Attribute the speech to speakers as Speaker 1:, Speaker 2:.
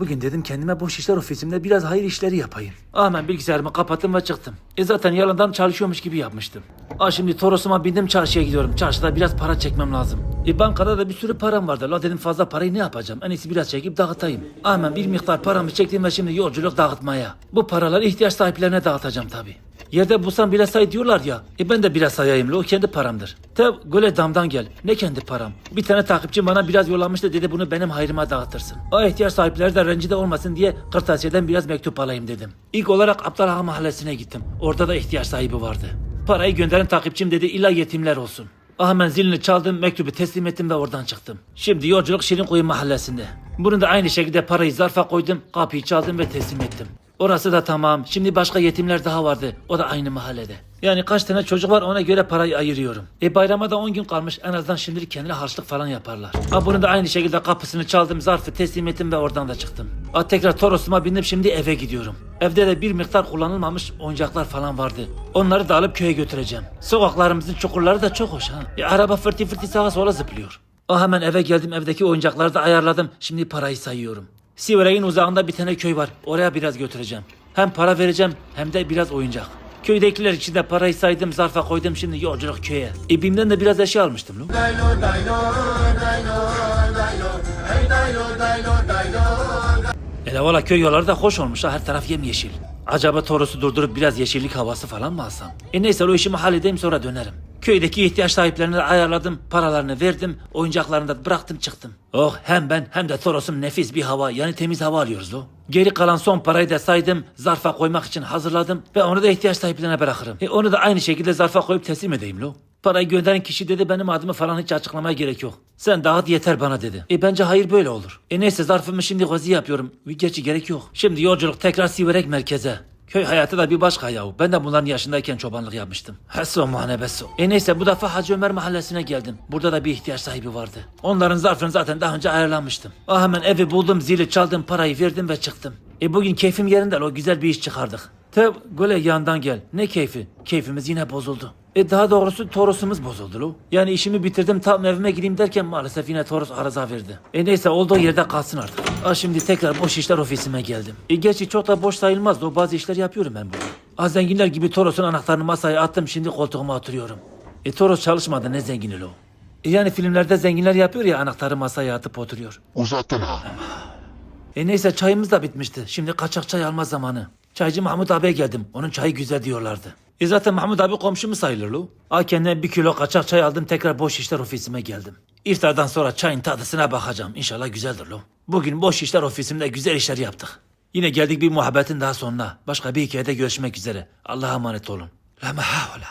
Speaker 1: Bugün dedim kendime boş işler ofisimde biraz hayır işleri yapayım. Hemen bilgisayarımı kapattım ve çıktım. E zaten yalandan çalışıyormuş gibi yapmıştım. Aa şimdi Toros'uma bindim çarşıya gidiyorum. Çarşıda biraz para çekmem lazım. E bankada da bir sürü param vardı. La dedim fazla parayı ne yapacağım? En iyisi biraz çekip dağıtayım. Hemen bir miktar paramı çektim ve şimdi yolculuk dağıtmaya. Bu paraları ihtiyaç sahiplerine dağıtacağım tabii. Yerde bulsam bile say diyorlar ya. E ben de biraz sayayım o kendi paramdır. Tabi göle damdan gel. Ne kendi param. Bir tane takipçim bana biraz yollamıştı dedi bunu benim hayrıma dağıtırsın. O ihtiyaç sahipleri de rencide olmasın diye kırtasiyeden biraz mektup alayım dedim. İlk olarak Aptal mahallesine gittim. Orada da ihtiyaç sahibi vardı. Parayı gönderen takipçim dedi illa yetimler olsun. Ah hemen zilini çaldım, mektubu teslim ettim ve oradan çıktım. Şimdi yolculuk Şirinkoyu mahallesinde. Bunu da aynı şekilde parayı zarfa koydum, kapıyı çaldım ve teslim ettim. Orası da tamam. Şimdi başka yetimler daha vardı. O da aynı mahallede. Yani kaç tane çocuk var ona göre parayı ayırıyorum. E bayrama da 10 gün kalmış. En azından şimdilik kendine harçlık falan yaparlar. Ha bunu da aynı şekilde kapısını çaldım, zarfı teslim ettim ve oradan da çıktım. Ha tekrar Toros'uma bindim şimdi eve gidiyorum. Evde de bir miktar kullanılmamış oyuncaklar falan vardı. Onları da alıp köye götüreceğim. Sokaklarımızın çukurları da çok hoş ha. E, araba fırtı fırtı sağa sola zıplıyor. O hemen eve geldim evdeki oyuncakları da ayarladım. Şimdi parayı sayıyorum. Siverek'in uzağında bir tane köy var. Oraya biraz götüreceğim. Hem para vereceğim hem de biraz oyuncak. Köydekiler için de parayı saydım zarfa koydum şimdi yolculuk köye. İbimden de biraz eşya almıştım. Lo. Hele valla köy yolları da hoş olmuş ha her taraf yemyeşil. Acaba Toros'u durdurup biraz yeşillik havası falan mı alsam? E neyse o işimi halledeyim sonra dönerim. Köydeki ihtiyaç sahiplerini ayarladım, paralarını verdim, oyuncaklarını da bıraktım çıktım. Oh hem ben hem de Toros'um nefis bir hava yani temiz hava alıyoruz lo. Geri kalan son parayı da saydım, zarfa koymak için hazırladım ve onu da ihtiyaç sahiplerine bırakırım. E onu da aynı şekilde zarfa koyup teslim edeyim lo. Parayı gönderen kişi dedi benim adımı falan hiç açıklamaya gerek yok. Sen dağıt yeter bana dedi. E bence hayır böyle olur. E neyse zarfımı şimdi gazi yapıyorum. Gerçi gerek yok. Şimdi yolculuk tekrar Siverek merkeze. Köy hayatı da bir başka yahu. Ben de bunların yaşındayken çobanlık yapmıştım. Hesso muhanebesso. E neyse bu defa Hacı Ömer mahallesine geldim. Burada da bir ihtiyaç sahibi vardı. Onların zarfını zaten daha önce ayarlamıştım. Ah hemen evi buldum, zili çaldım, parayı verdim ve çıktım. E bugün keyfim yerinde o güzel bir iş çıkardık. Tabi böyle yandan gel. Ne keyfi? Keyfimiz yine bozuldu. E daha doğrusu Toros'umuz bozuldu lo. Yani işimi bitirdim tam evime gideyim derken maalesef yine Toros arıza verdi. E neyse olduğu yerde kalsın artık. Ah şimdi tekrar boş işler ofisime geldim. E gerçi çok da boş sayılmaz o bazı işler yapıyorum ben burada. Az zenginler gibi Toros'un anahtarını masaya attım şimdi koltuğuma oturuyorum. E Toros çalışmadı ne zengini lo. E yani filmlerde zenginler yapıyor ya anahtarı masaya atıp oturuyor.
Speaker 2: Uzattın ha.
Speaker 1: E neyse çayımız da bitmişti. Şimdi kaçak çay alma zamanı. Çaycı Mahmut abiye geldim. Onun çayı güzel diyorlardı. E zaten Mahmut abi komşumu sayılır lo. A kendime bir kilo kaçak çay aldım tekrar boş işler ofisime geldim. İftardan sonra çayın tadısına bakacağım. İnşallah güzeldir lo. Bugün boş işler ofisimde güzel işler yaptık. Yine geldik bir muhabbetin daha sonuna. Başka bir hikayede görüşmek üzere. Allah'a emanet olun. La mahavla.